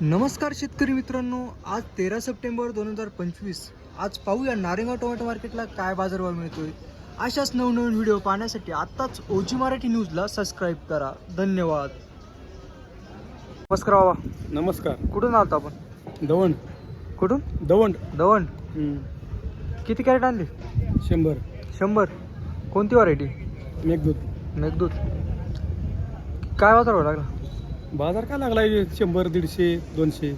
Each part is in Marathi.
नमस्कार शेतकरी मित्रांनो आज तेरा सप्टेंबर दोन हजार पंचवीस. आज पाहूया नारेगाव टोमॅटो मार्केटला काय बाजारभाव मिळतोय. अशाच नवनवीन व्हिडिओ पाहण्यासाठी आत्ताच ओजी मराठी न्यूजला सबस्क्राईब करा. धन्यवाद. नमस्कार बाबा. नमस्कार. कुठून आलतो आपण? दवंड. कुठून? दवंड. दवण किती कॅरेट आणली? शंभर. शंभर. कोणती व्हरायटी? मेघदूत. मेघदूत. काय बाजारभाव लागला? बाजार काय लागला आहे? शंभर दीडशे दोनशे?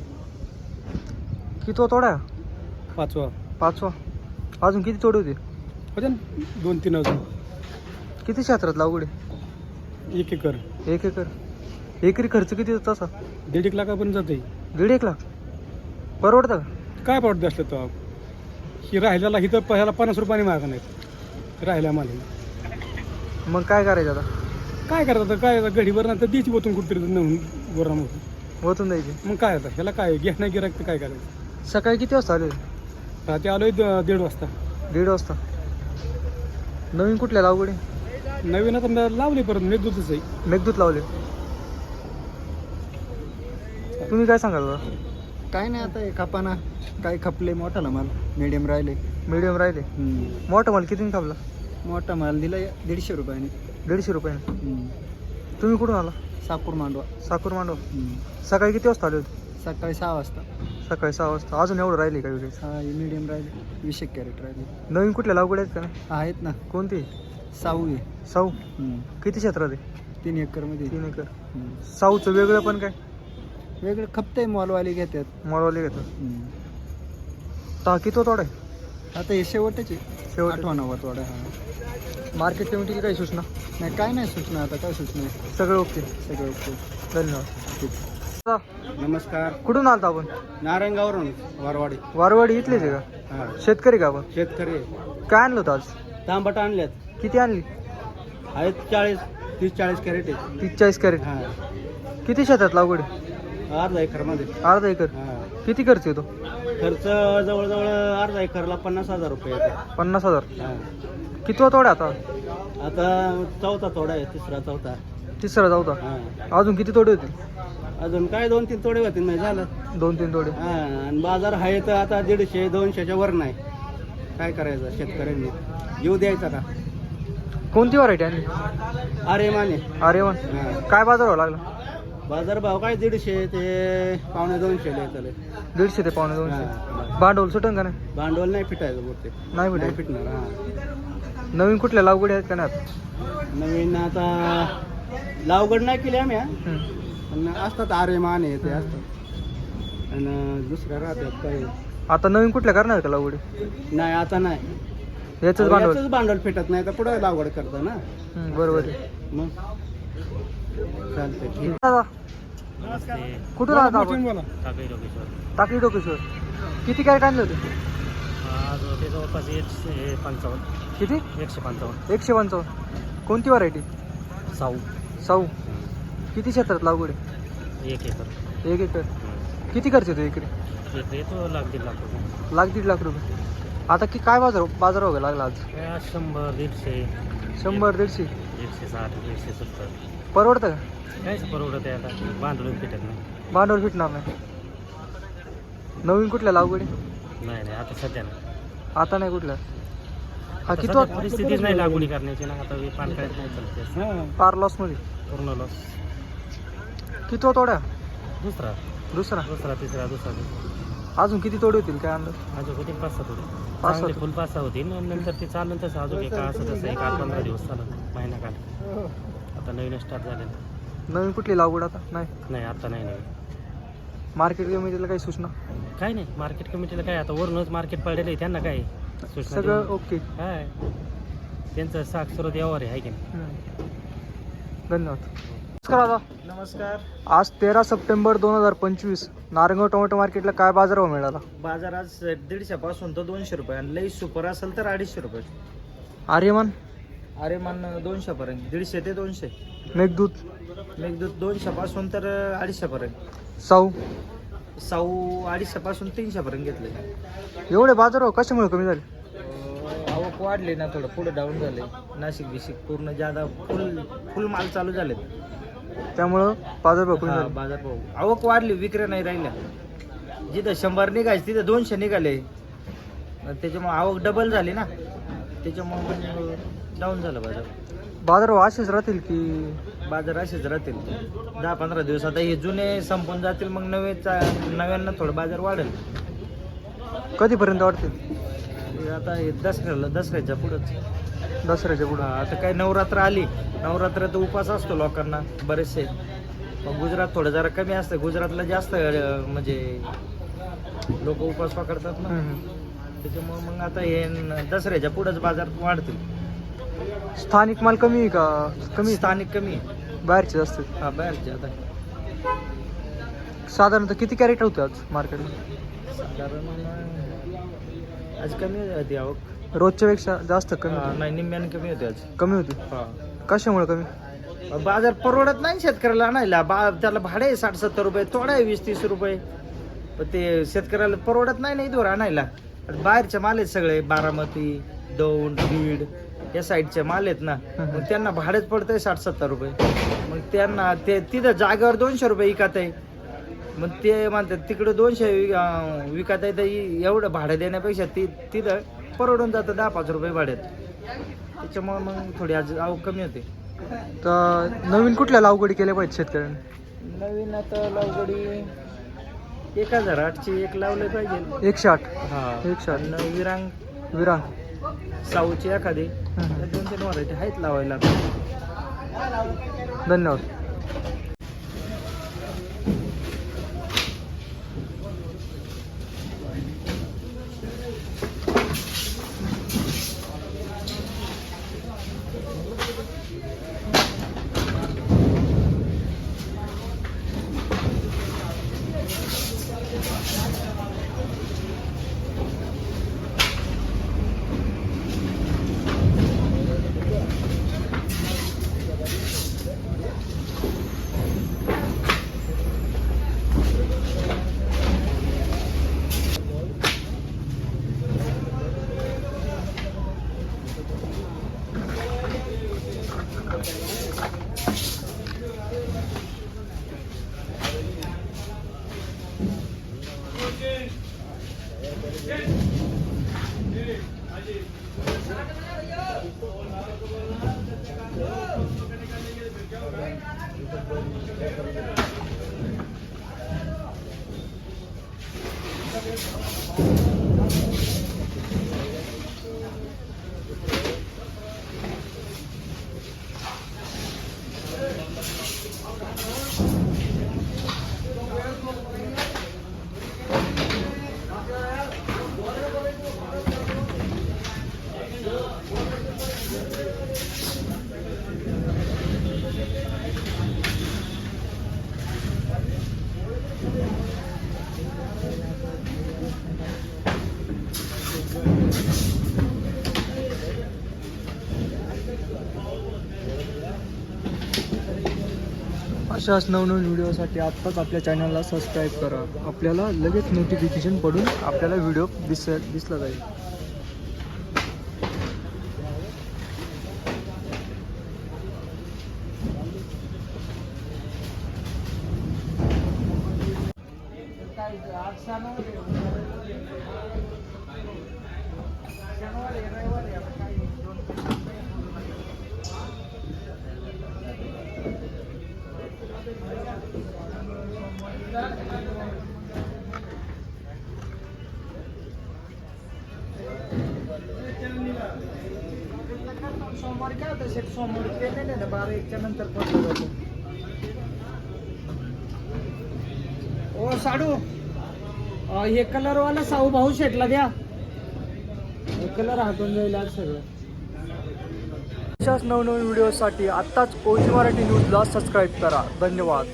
किती तोड्या पाचवा. पाचवा. अजून किती तोडे होते? होते ना दोन तीन अजून. किती क्षेत्रात लागवड आहे? एक एकर. एक एकर. एकरी खर्च किती येतो तसा? दीड एक लाखापर्यंत जाते दीड एक लाख? परवडतं का? काय परवडते असलं तो? ही राहिल्याला इथं ह्याला पन्नास रुपयाने मागा नाहीत राहिल्या मला मग काय करायचं आता? काय करतात? काय आता गडीवर नंतर द्यायची बोतून कुठतरी नेऊन गोरामध्ये वतून द्यायची. मग काय आता? ह्याला काय? घेत नाही गिराक तर काय करायचं? सकाळी किती वाजता आले? रात्री आलोय द- दीड वाजता. दीड वाजता. नवीन कुठल्या? लागवडी नवीन आता मी लावली परत मेघदूतच आहे. मेघदूत लावले. तुम्ही काय सांगाल काय नाही आता हे खपाना काय खपले मोठा ना माल मिडियम राहिले. मीडियम राहिले. मोठा माल किती खापला? मोठा माल दिला दीडशे रुपयाने. दीडशे रुपयाने तुम्ही कुठून आला? सापूर मांडवा. साकूर मांडव. सकाळी किती वाजता आले होते? सकाळी सहा वाजता. सकाळी सहा वाजता. अजून एवढं राहिले का वेगळे हा मिडियम राहिले. वीस एक कॅरेट राहिले. नवीन कुठल्या लागवड आहेत का नाही? आहेत ना. कोणती? साऊ आहे. साऊ? हम्म. किती क्षेत्रात आहे? तीन एकरमध्ये तीन एकर. हम्म. साऊचं वेगळं पण काय? वेगळं खपतंय मॉलवाले घेतात. मळवाले घेतात. हम्म. ता किती तोडा आहे आता हे शेवटच आहे शेवट आठवा नव्वद थोडा हा. मार्केट कमिटीची काही सूचना? नाही काय नाही सूचना आता काय सूचना आहे? सगळं ओके. सगळं ओके. धन्यवाद. दादा, नमस्कार. कुठून आलता आपण? नारायणगावरून वारवाडी. वारवाडी इथलेच आहे का? शेतकरी का आपण? शेतकरी काय आणलं होतं आज? तांबट आणल्यात किती आणली? आहेत चाळीस तीस चाळीस कॅरेट आहेत. तीस चाळीस कॅरेट. हा. किती शेतात लागवड आहे? अर्धा एकरमध्ये अर्धा एकर. किती खर्च येतो? खर्च जवळजवळ अर्धा एकरला पन्नास हजार रुपये येते. पन्नास हजार? हा. किती तोडा आता? आता चौथा तोडा आहे तिसरा चौथा. तिसरा हा. अजून किती तोडे होते अजून काय दोन तीन तोडे होते नाही झालं. दोन तीन तोडे. हा आणि बाजार आहे तर आता दीडशे दोनशेच्या वर नाही. काय करायचं शेतकऱ्यांनी? जीव द्यायचा का? कोणती व्हरायटी आणली? अरे माने अरे हा. काय बाजार लागला? बाजार भाव काय दीडशे ते पावणे दोनशे चालेल. दीडशे ते पावणे दोनशे. भांडवल सुटन का नाही? भांडवल नाही फिटायचं बोलते नाही नाही भेटेल फिटणार हा. नवीन कुठल्या लागवडी आहेत का नाही? नवीन आता लावगड नाही केली आम्ही. पण असतात आरे माने ते असतात. आणि दुसऱ्या राहतात काही आता नवीन कुठल्या करणार का लागवडी नाही आता नाही. याच भांडवल. भांडवल फिटत नाही तर पुढे लागवड करता ना. बरोबर आहे. मग? चालतंय दादा कुठून आला आपण? डोकेश्वर किती काय आणले होते? आज जवळपास एकशे पंचावन्न. किती? एकशे पंचावन्न. एकशे पंचावन्न. कोणती व्हरायटी? साऊ. साऊ. किती क्षेत्रात लागवड आहे? एक एकर. एक एकर. किती खर्च येतो एकरी? एक येतो लाख दीड लाख रुपये. लाख दीड लाख रुपये. आता की काय बाजार बाजार वगैरे लागला आज? काय आज शंभर दीडशे. शंभर दीडशे. दीडशे साठ दीडशे सत्तर. परवडतं का? काहीच परवडत आहे आता. बांधून फिटत नाही. भांडवल फिटणार नाही. नवीन कुठल्या लागवडी? नाही नाही आता सध्या नाही. आता नाही कुठल्या? हा आता किती सध्या परिस्थितीच नाही लागवडी करण्याची ना. आता पान काय नाही चालते हा. पार लॉसमध्ये. पूर्ण लॉस किती तोड्या दुसरा. दुसरा. दुसरा तिसरा दुसरा दुसरा. अजून किती तोडे होतील काय अंदाज? अजून होतील पाच सहा थोडे पाच चांगले सहा फुल पाच सहा होतील. आणि नंतर ते चाललं तसं अजून एक असं तसं एक आठ पंधरा दिवस चालत महिना काल आता नवीन स्टार्ट झालेलं. नवीन कुठली लागवड आता? नाही? नाही आता नाही नवीन. मार्केट कमिटीला काही सूचना? काय नाही. मार्केट कमिटीला काय आता वरूनच मार्केट पडलेलं आहे त्यांना काय सूचना सगळं देऊन. ओके काय त्यांचं साक्षरत यावर आहे हाय की नाही. धन्यवाद. नमस्कार दादा. नमस्कार. आज तेरा सप्टेंबर दोन हजार पंचवीस नारंगाव टोमॅटो मार्केटला काय बाजारभाव मिळाला? बाजार आज दीडशेपासून तर दोनशे रुपये आणि लई सुपर असेल तर अडीचशे रुपये. आर्यमान? अरे मान दोनशेपर्यंत दीडशे ते दोनशे. मेघदूत? मेघदूत दोनशेपासून तर अडीचशेपर्यंत. साऊ? साऊ अडीचशेपासून तीनशेपर्यंत घेतले. एवढे बाजारभाव कशामुळे कमी झाले? आवक वाढली ना थोडं पुढे डाऊन झाले. नाशिक बिशिक पूर्ण जादा फुल फुल माल चालू झाले त्यामुळं बाजारभाव कमी हा, झाले. बाजारभाव आवक वाढली विक्री नाही राहिल्या. जिथं शंभर निघायचे तिथं दोनशे निघाले. मग त्याच्यामुळे आवक डबल झाली ना. त्याच्यामुळे डाऊन झालं बाजार. बाजारभाव असेच राहतील की? बाजार असेच राहतील. दहा पंधरा दिवस आता हे जुने संपून जातील मग नवे नव्यांना थोडं बाजार वाढेल. कधीपर्यंत वाढतील? हे आता हे दसऱ्याला दसऱ्याच्या पुढंच. दसऱ्याच्या पुढं. आता काय नवरात्र आली नवरात्रात उपास असतो लोकांना बरेचसे. मग गुजरात थोडं जरा कमी असतं. गुजरातला जास्त अं, म्हणजे लोक उपास पकडतात ना. त्याच्यामुळे मग आता हे न- दसऱ्याच्या पुढंच बाजार वाढतील. स्थानिक माल कमी आहे का? कमी आहे? स्थानिक कमी आहे. बाहेरचे जास्त आहेत. हा बाहेरचे आता. साधारणतः किती कॅरेट होते आज मार्केटमध्ये साधारण आज कमी होती आवक. रोजच्या पेक्षा जास्त कमी हा, होती. नाही निम्म्याने कमी होती आज. कमी होती? हा. कशामुळे कमी? बाजार परवडत नाही शेतकऱ्याला आणायला. बा त्याला भाडे आहे साठ सत्तर रुपये तोडा आहे वीस तीस रुपये. पण ते शेतकऱ्याला परवडत नाही ना इथवर आणायला. आणि बाहेरचे माल आहेत सगळे बारामती दौंड बीड या साईडचे माल आहेत ना. हम्म. मग त्यांना भाडेच पडतंय साठ सत्तर रुपये. मग त्यांना ते तिथं जागेवर दोनशे रुपये विकत आहे. मग ते म्हणतात तिकडं दोनशे विकत आहे तर एवढं भाडं देण्यापेक्षा ती तिथं परवडून जातं दहा पाच रुपये भाड्यात. त्याच्यामुळे मग थोडी आज आवक कमी होते. तर नवीन कुठल्या लागवडी केल्या पाहिजे शेतकऱ्यांनी? नवीन आता लागवडी एक हजार आठशे एक लावले पाहिजे. एकशे आठ. हा. एकशे आठ. आणि विरांग. विरांग. साऊची एखादी. दोन तीन व्हरायटी आहेत लावायला. धन्यवाद. Thank you. अशाच नवनवीन व्हिडिओसाठी आत्ताच आपल्या चॅनलला सबस्क्राईब करा. आपल्याला लगेच नोटिफिकेशन पडून आपल्याला व्हिडिओ दिस दिसला जाईल. सोमवारी आता शेट सोमवारी ना बारा एकच्या नंतर पडलं ओ साडू. अं, हे कलरवाला साऊ भाऊ शेटला द्या. कलर हातून जाईल आज सगळं. अशाच नवनवीन व्हिडिओसाठी आत्ताच ओजी मराठी न्यूजला सबस्क्राईब करा. धन्यवाद.